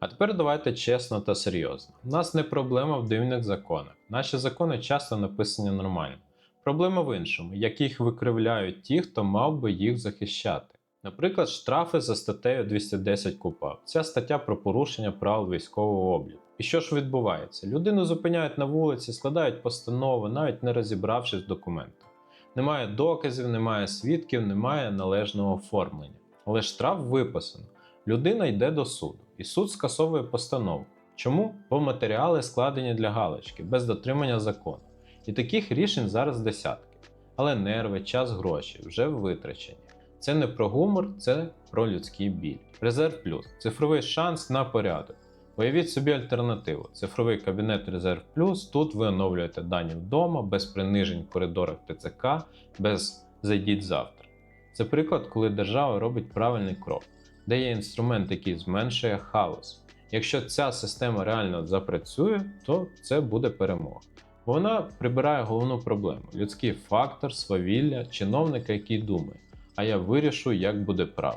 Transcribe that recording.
А тепер давайте чесно та серйозно. У нас не проблема в дивних законах. Наші закони часто написані нормально. Проблема в іншому, як їх викривляють ті, хто мав би їх захищати. Наприклад, штрафи за статтею 210 КУПАП. Ця стаття про порушення правил військового обліку. І що ж відбувається? Людину зупиняють на вулиці, складають постанови, навіть не розібравшись в документах. Немає доказів, немає свідків, немає належного оформлення. Але штраф виписано. Людина йде до суду, і суд скасовує постанову. Чому? Бо матеріали складені для галочки, без дотримання закону. І таких рішень зараз десятки. Але нерви, час, гроші вже витрачені. Це не про гумор, це про людський біль. Резерв плюс цифровий шанс на порядок. Уявіть собі альтернативу. Цифровий кабінет Резерв Плюс. Тут ви оновлюєте дані вдома, без принижень в коридорах ТЦК, без зайдіть завтра. Це приклад, коли держава робить правильний крок, де є інструмент, який зменшує хаос. Якщо ця система реально запрацює, то це буде перемога. Вона прибирає головну проблему людський фактор, свавілля, чиновника, який думає, а я вирішу, як буде правильно.